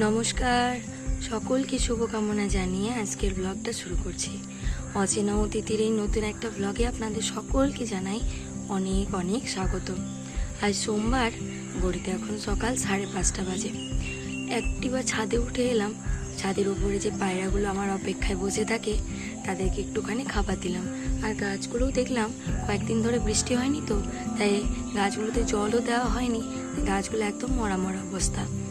নমস্কার। সকলকে শুভকামনা জানিয়ে আজকের ব্লগটা শুরু করছি। অচেনা অতিথির এই নতুন একটা ব্লগে আপনাদের সকলকে জানাই অনেক অনেক স্বাগত আজ সোমবার গড়িতে এখন সকাল সাড়ে পাঁচটা বাজে। একটিবার ছাদে উঠে এলাম। ছাদের উপরে যে পায়রাগুলো আমার অপেক্ষায় বসে থাকে, তাদেরকে একটুখানি খাবার দিলাম। আর গাছগুলোও দেখলাম, কয়েকদিন ধরে বৃষ্টি হয়নি তো, তাই গাছগুলোতে জলও দেওয়া হয়নি। গাছগুলো একদম মরা মরা অবস্থা।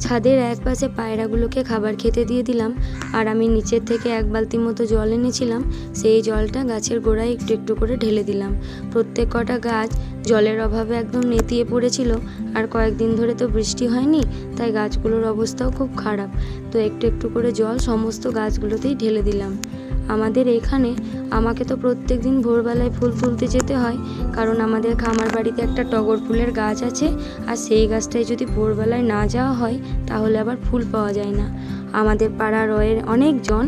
ছাদের এক পাশে পায়রাগুলোকে খাবার খেতে দিয়ে দিলাম আর আমি নিচের থেকে এক বালতি মতো জল এনেছিলাম। সেই জলটা গাছের গোড়ায় একটু একটু করে ঢেলে দিলাম। প্রত্যেক কটা গাছ জলের অভাবে একদম নেতিয়ে পড়েছিল আর কয়েকদিন ধরে তো বৃষ্টি হয়নি, তাই গাছগুলোর অবস্থাও খুব খারাপ। তো একটু একটু করে জল সমস্ত গাছগুলোতেই ঢেলে দিলাম। আমাদের এখানে আমাকে তো প্রত্যেক দিন ভোরবেলায় ফুল তুলতে যেতে হয়, কারণ আমাদের খামার বাড়িতে একটা টগর ফুলের গাছ আছে, আর সেই গাছটায় যদি ভোরবেলায় না যাওয়া হয়, তাহলে আবার ফুল পাওয়া যায় না। আমাদের পাড়ার রয়ের অনেকজন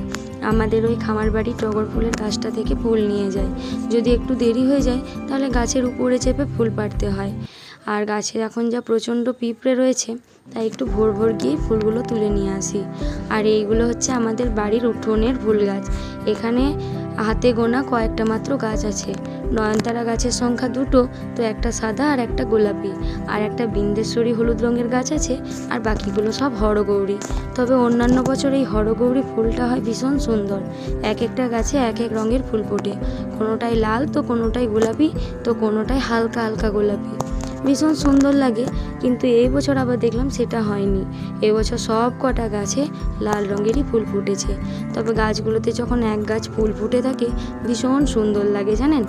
আমাদের ওই খামার বাড়ি টগর ফুলের গাছটা থেকে ফুল নিয়ে যায়। যদি একটু দেরি হয়ে যায়, তাহলে গাছের উপরে চেপে ফুল পাড়তে হয়। আর গাছে এখন যা প্রচণ্ড পিঁপড়ে রয়েছে, তাই একটু ভোর ভোর গিয়ে ফুলগুলো তুলে নিয়ে আসি। আর এইগুলো হচ্ছে আমাদের বাড়ির উঠোনের ফুল গাছ। এখানে হাতে গোনা কয়েকটা মাত্র গাছ আছে। নয়নতারা গাছের সংখ্যা দুটো, তো একটা সাদা আর একটা গোলাপি। আর একটা বিন্দেশ্বরী হলুদ রঙের গাছ আছে, আর বাকিগুলো সব হরগৌরী। তবে অন্যান্য বছর এই হরগৌরী ফুলটা হয় ভীষণ সুন্দর। এক একটা গাছে এক এক রঙের ফুল ফোটে। কোনোটাই লাল, তো কোনোটাই গোলাপি, তো কোনোটাই হালকা হালকা গোলাপি। ভীষণ সুন্দর লাগে, কিন্তু এই বছর আবার দেখলাম সেটা হয়নি। এবছর সব কটা গাছে লাল রঙেরই ফুল ফুটেছে। তবে গাছগুলোতে যখন এক গাছ ফুল ফুটে থাকে, ভীষণ সুন্দর লাগে, জানেন?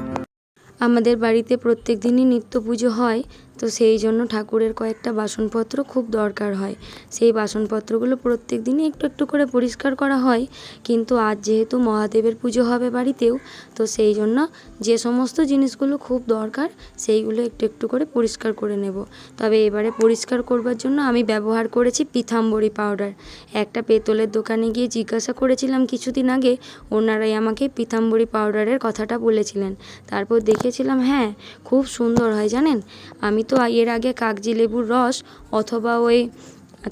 আমাদের বাড়িতে প্রত্যেক দিনই নিত্য পুজো হয় তো সেই জন্য ঠাকুরের কয়েকটা বাসনপত্র খুব দরকার হয়। সেই বাসনপত্রগুলো প্রত্যেক দিনই একটু একটু করে পরিষ্কার করা হয়। কিন্তু আজ যেহেতু মহাদেবের পুজো হবে বাড়িতেও, তো সেই জন্য যে সমস্ত জিনিসগুলো খুব দরকার, সেইগুলো একটু একটু করে পরিষ্কার করে নেব। তবে এবারে পরিষ্কার করবার জন্য আমি ব্যবহার করেছি পিথাম্বরী পাউডার। একটা পেতলের দোকানে গিয়ে জিজ্ঞাসা করেছিলাম কিছুদিন আগে, ওনারাই আমাকে পিতাম্বরী পাউডারের কথাটা বলেছিলেন। তারপর দেখেছিলাম হ্যাঁ খুব সুন্দর হয় জানেন? আমি তো এর আগে কাগজি লেবুর রস অথবা ওই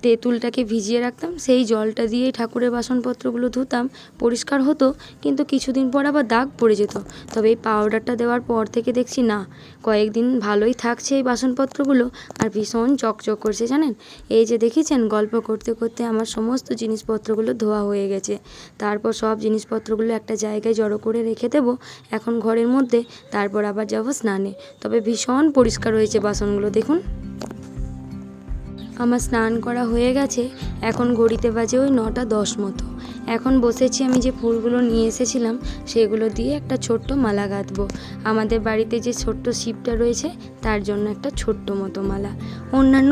তেঁতুলটাকে ভিজিয়ে রাখতাম, সেই জলটা দিয়েই ঠাকুরের বাসনপত্রগুলো ধুতাম, পরিষ্কার হতো, কিন্তু কিছুদিন পর আবার দাগ পড়ে যেত। তবে এই পাউডারটা দেওয়ার পর থেকে দেখছি না, কয়েকদিন ভালোই থাকছে এই বাসনপত্রগুলো আর ভীষণ চকচক করছে, জানেন? এই যে দেখেছেন, গল্প করতে করতে আমার সমস্ত জিনিসপত্রগুলো ধোয়া হয়ে গেছে। তারপর সব জিনিসপত্রগুলো একটা জায়গায় জড়ো করে রেখে দেবো, এখন ঘরের মধ্যে, তারপর আবার যাব স্নানে। তবে ভীষণ পরিষ্কার হয়েছে বাসনগুলো, দেখুন। আমার স্নান করা হয়ে গেছে, এখন ঘড়িতে বাজে ওই নটা দশ মতো। এখন বসেছি আমি যে ফুলগুলো নিয়ে এসেছিলাম, সেগুলো দিয়ে একটা ছোট্ট মালা গাঁথবো। আমাদের বাড়িতে যে ছোট্ট শিবটা রয়েছে, তার জন্য একটা ছোট্ট মতো মালা। অন্যান্য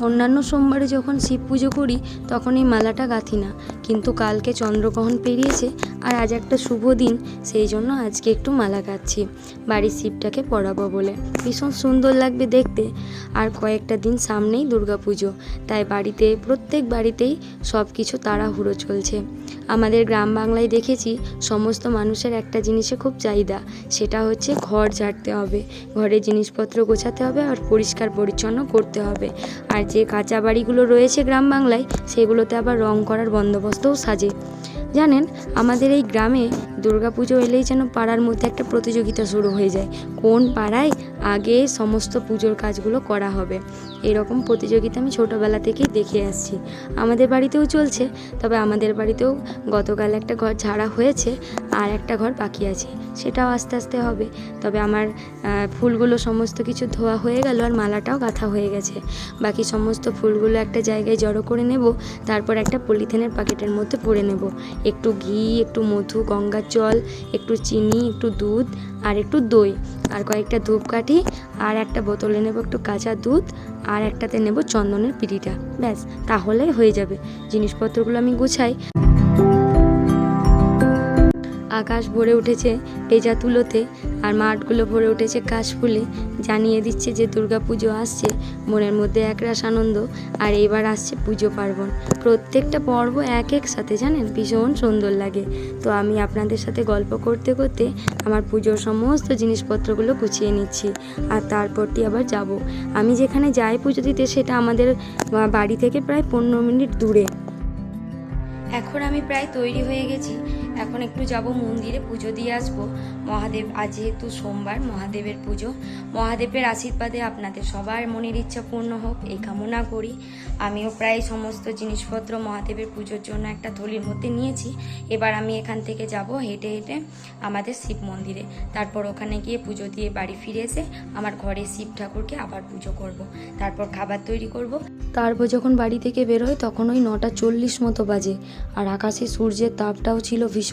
অন্যান্য সোমবারে যখন শিব পুজো করি, তখন এই মালাটা গাঁথি না। কিন্তু কালকে চন্দ্রগ্রহণ পেরিয়েছে আর আজ একটা শুভ দিন, সেই জন্য আজকে একটু মালা গাঁথছি। বাড়ির শিবটাকে পরাবো বলে। ভীষণ সুন্দর লাগবে দেখতে। আর কয়েকটা দিন সামনেই দুর্গাপুজো। তাই বাড়িতে, প্রত্যেক বাড়িতেই সব কিছু তাড়াহুড়ো চলছে। আমাদের গ্রাম বাংলায় দেখেছি, সমস্ত মানুষের একটা জিনিসে খুব চাহিদা, সেটা হচ্ছে ঘর ঝাড়তে হবে। ঘরে জিনিসপত্র গোছাতে হবে আর পরিষ্কার পরিচ্ছন্ন করতে হবে। আর যে কাঁচা বাড়িগুলো রয়েছে গ্রাম বাংলায়, সেগুলোতে আবার রং করার বন্দোবস্তও সাজে। জানেন, আমাদের এই গ্রামে দুর্গাপুজো এলেই যেন পাড়ার মধ্যে একটা প্রতিযোগিতা শুরু হয়ে যায়। কোন পাড়ায় আগে সমস্ত পুজোর কাজগুলো করা হবে। এরকম প্রতিযোগিতা আমি ছোটোবেলা থেকেই দেখে আসছি। আমাদের বাড়িতেও চলছে, তবে আমাদের বাড়িতেও গতকাল একটা ঘর ঝাড়া হয়েছে আর একটা ঘর বাকি আছে। সেটাও আস্তে আস্তে হবে। তবে আমার ফুলগুলো সমস্ত কিছু ধোয়া হয়ে গেল আর মালাটাও গাঁথা হয়ে গেছে। বাকি সমস্ত ফুলগুলো একটা জায়গায় জড়ো করে নেব, তারপর একটা পলিথিনের প্যাকেটের মধ্যে ভরে নেব। একটু ঘি, একটু মধু, গঙ্গার জল, একটু চিনি, একটু দুধ আর একটু দই। আর কয়েকটা ধূপকাঠি আর একটা বোতলে নেব একটু কাঁচা দুধ, আর একটাতে নেব চন্দনের পিড়িটা। ব্যাস, তাহলে হয়ে যাবে। জিনিসপত্রগুলো আমি গুছাই। আকাশ ভরে উঠেছে পেজা তুলোতে, আর মাঠগুলো ভরে উঠেছে কাশফুলে। জানিয়ে দিচ্ছে যে দুর্গাপুজো আসছে। মনের মধ্যে একরাশ আনন্দ, আর এবার আসছে পুজো পার্বণ। প্রত্যেকটা পর্ব এক এক সাথে, জানেন? ভীষণ সুন্দর লাগে। তো আমি আপনাদের সাথে গল্প করতে করতে আমার পুজোর সমস্ত জিনিসপত্রগুলো গুছিয়ে নিচ্ছি, আর তারপরটি আবার যাব। আমি যেখানে যাই পুজো দিতে, সেটা আমাদের বাড়ি থেকে প্রায় পনেরো মিনিট দূরে। এখন আমি প্রায় তৈরি হয়ে গেছি। এখন একটু যাব মন্দিরে পুজো দিয়ে আসব। মহাদেব, আজ যেহেতু সোমবার, মহাদেবের পুজো। মহাদেবের আশীর্বাদে আপনাদের সবার মনের ইচ্ছা পূর্ণ হোক, এই কামনা করি। আমিও প্রায় সমস্ত জিনিসপত্র মহাদেবের পুজোর জন্য একটা থলির মধ্যে নিয়েছি। এবার আমি এখান থেকে যাব হেঁটে হেঁটে আমাদের শিব মন্দিরে। তারপর ওখানে গিয়ে পুজো দিয়ে বাড়ি ফিরে এসে আমার ঘরে শিব ঠাকুরকে আবার পুজো করব। তারপর খাবার তৈরি করব। তারপর যখন বাড়ি থেকে বেরোয় তখন ওই নটা চল্লিশ মতো বাজে। আর আকাশে সূর্যের তাপটাও ছিল ভীষণ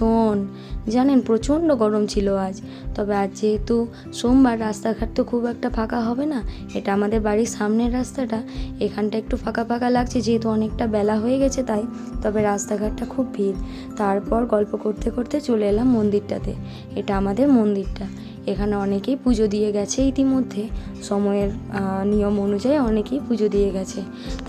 জানেন, প্রচণ্ড গরম ছিল আজ। তবে আজ যেহেতু সোমবার, রাস্তাঘাট তো খুব একটা ফাঁকা হবে না। এটা আমাদের বাড়ির সামনের রাস্তাটা। এখানটা একটু ফাঁকা ফাঁকা লাগছে, যেহেতু অনেকটা বেলা হয়ে গেছে তাই। তবে রাস্তাঘাটটা খুব ভিড়। তারপর গল্প করতে করতে চলে এলাম মন্দিরটাতে। এটা আমাদের মন্দিরটা। এখানে অনেকেই পুজো দিয়ে গেছে ইতিমধ্যে। সময়ের নিয়ম অনুযায়ী অনেকেই পুজো দিয়ে গেছে।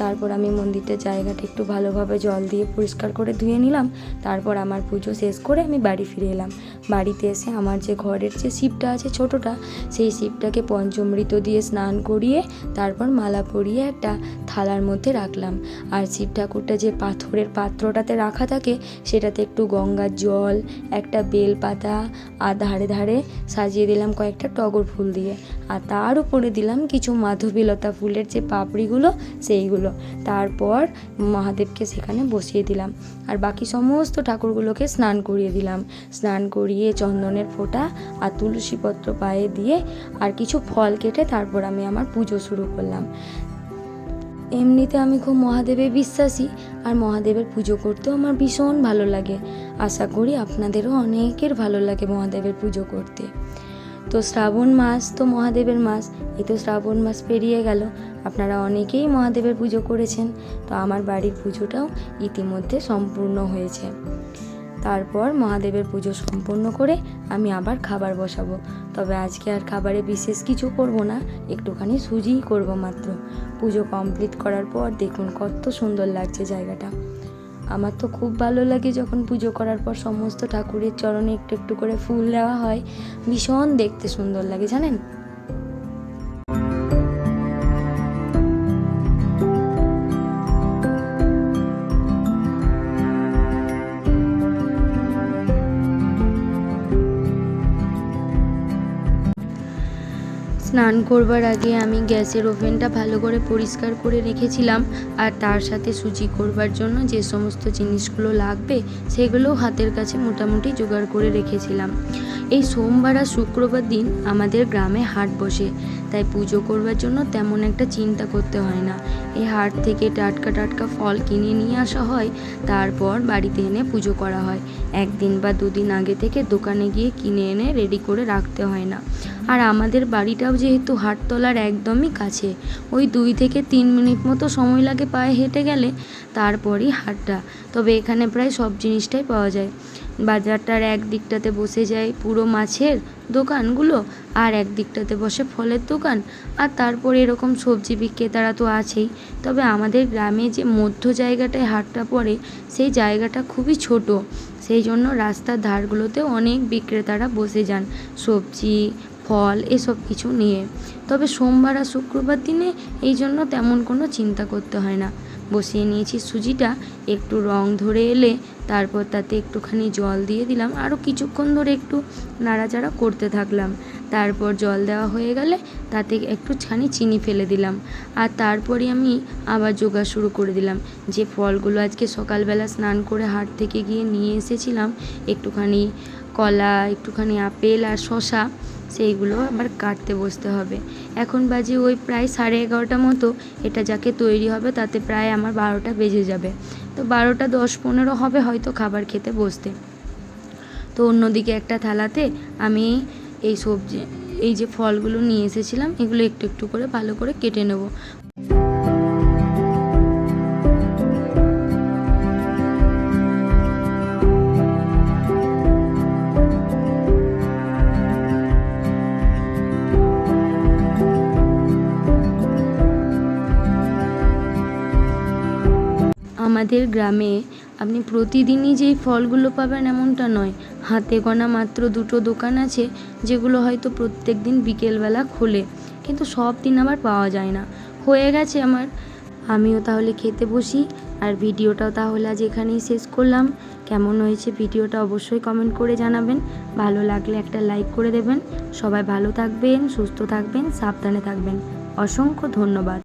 তারপর আমি মন্দিরটার জায়গাটা একটু ভালোভাবে জল দিয়ে পরিষ্কার করে ধুয়ে নিলাম। তারপর আমার পুজো শেষ করে আমি বাড়ি ফিরে এলাম। বাড়িতে এসে আমার যে ঘরের যে শিবটা আছে ছোটোটা, সেই শিবটাকে পঞ্চমৃত দিয়ে স্নান করিয়ে তারপর মালা পরিয়ে একটা থালার মধ্যে রাখলাম। আর শিব ঠাকুরটা যে পাথরের পাত্রটাতে রাখা থাকে, সেটাতে একটু গঙ্গার জল, একটা বেল পাতা আর ধারে ধারে সাজিয়ে দিলাম কয়েকটা টগর ফুল দিয়ে। আর তার উপরে দিলাম কিছু মাধবীলতা ফুলের যে পাপড়িগুলো, সেইগুলো। তারপর মহাদেবকে সেখানে বসিয়ে দিলাম। আর বাকি সমস্ত ঠাকুরগুলোকে স্নান করিয়ে দিলাম। স্নান করিয়ে চন্দনের ফোঁটা আর তুলসী পত্র পায়ে দিয়ে আর কিছু ফল কেটে তারপর আমি আমার পুজো শুরু করলাম। এমনিতে আমি খুব মহাদেবে বিশ্বাসী আর মহাদেবের পুজো করতেও আমার ভীষণ ভালো লাগে। আশা করি আপনাদেরও অনেকের ভালো লাগে মহাদেবের পুজো করতে। তো শ্রাবণ মাস তো মহাদেবের মাস, এই তো শ্রাবণ মাস পেরিয়ে গেল। আপনারা অনেকেই মহাদেবের পুজো করেছেন, তো আমার বাড়ির পুজোটাও ইতিমধ্যে সম্পূর্ণ হয়েছে। তারপর মহাদেবের পুজো সম্পন্ন করে আমি আবার খাবার বসাবো। তবে আজকে আর খাবারে বিশেষ কিছু করব না, একটুখানি সুজিই করব মাত্র। পুজো কমপ্লিট করার পর দেখুন কত সুন্দর লাগছে জায়গাটা। আমার তো খুব ভালো লাগে যখন পুজো করার পর সমস্ত ঠাকুরের চরণে একটু একটু করে ফুল দেওয়া হয়। ভীষণ দেখতে সুন্দর লাগে, জানেন? স্নান করবার আগে আমি গ্যাসের ওভেনটা ভালো করে পরিষ্কার করে রেখেছিলাম আর তার সাথে সুজি করবার জন্য যে সমস্ত জিনিসগুলো লাগবে সেগুলোও হাতের কাছে মোটামুটি জোগাড় করে রেখেছিলাম। এই সোমবার আর শুক্রবার দিন আমাদের গ্রামে হাট বসে, তাই পুজো করবার জন্য তেমন একটা চিন্তা করতে হয় না। এই হাট থেকে টাটকা টাটকা ফল কিনে নিয়ে আসা হয়, তারপর বাড়িতে এনে পুজো করা হয়। একদিন বা দুদিন আগে থেকে দোকানে গিয়ে কিনে এনে রেডি করে রাখতে হয় না। আর আমাদের বাড়িটাও যেহেতু হাটতলার একদমই কাছে, ওই দুই থেকে তিন মিনিট মতো সময় লাগে পায়ে হেঁটে গেলে তারপরই হাটটা। তবে এখানে প্রায় সব জিনিসটাই পাওয়া যায়। বাজারটার এক দিকটাতে বসে যায় পুরো মাছের দোকানগুলো, আর এক দিকটাতে বসে ফলের দোকান, আর তারপরে এরকম সবজি বিক্রেতারা তো আছেই। তবে আমাদের গ্রামে যে মধ্য জায়গাটায় হাটটা পড়ে, সেই জায়গাটা খুবই ছোট। সেই জন্য রাস্তার ধারগুলোতে অনেক বিক্রেতারা বসে যান। সবজি ফল, এসব কিছু নিয়ে। তবে সোমবার আর শুক্রবার দিনে এই জন্য তেমন কোনো চিন্তা করতে হয় না। বসিয়ে নিয়েছি সুজিটা, একটু রং ধরে এলে তারপর তাতে একটুখানি জল দিয়ে দিলাম। আরও কিছুক্ষণ ধরে একটু নাড়াচাড়া করতে থাকলাম। তারপর জল দেওয়া হয়ে গেলে তাতে একটু ছানি চিনি ফেলে দিলাম। আর তারপরে আমি আবার যোগা শুরু করে দিলাম। যে ফলগুলো আজকে সকালবেলা স্নান করে হাট থেকে গিয়ে নিয়ে এসেছিলাম, একটুখানি কলা, একটুখানি আপেল আর শশা সেইগুলো আবার কাটতে বসতে হবে। এখন বাজে ওই প্রায় সাড়ে এগারোটা মতো। এটা যাকে তৈরি হবে তাতে প্রায় আমার বারোটা বেজে যাবে। তো বারোটা দশ পনেরো হবে হয়তো খাবার খেতে বসতে। তো অন্যদিকে একটা থালাতে আমি এই সবজি, এই যে ফলগুলো নিয়ে এসেছিলাম, এগুলো একটু একটু করে ভালো করে কেটে নেব। আমাদের গ্রামে আপনি প্রতিদিনই যেই ফলগুলো পাবেন এমনটা নয়। হাতে গোনা মাত্র দুটো দোকান আছে, যেগুলো হয়তো প্রত্যেক দিন বিকেলবেলা খোলে, কিন্তু সব দিন আবার পাওয়া যায় না। হয়ে গেছে আমার। আমিও তাহলে খেতে বসি। আর ভিডিওটাও তাহলে আজ এখানেই শেষ করলাম। কেমন হয়েছে ভিডিওটা অবশ্যই কমেন্ট করে জানাবেন। ভালো লাগলে একটা লাইক করে দেবেন। সবাই ভালো থাকবেন, সুস্থ থাকবেন, সাবধানে থাকবেন। অসংখ্য ধন্যবাদ।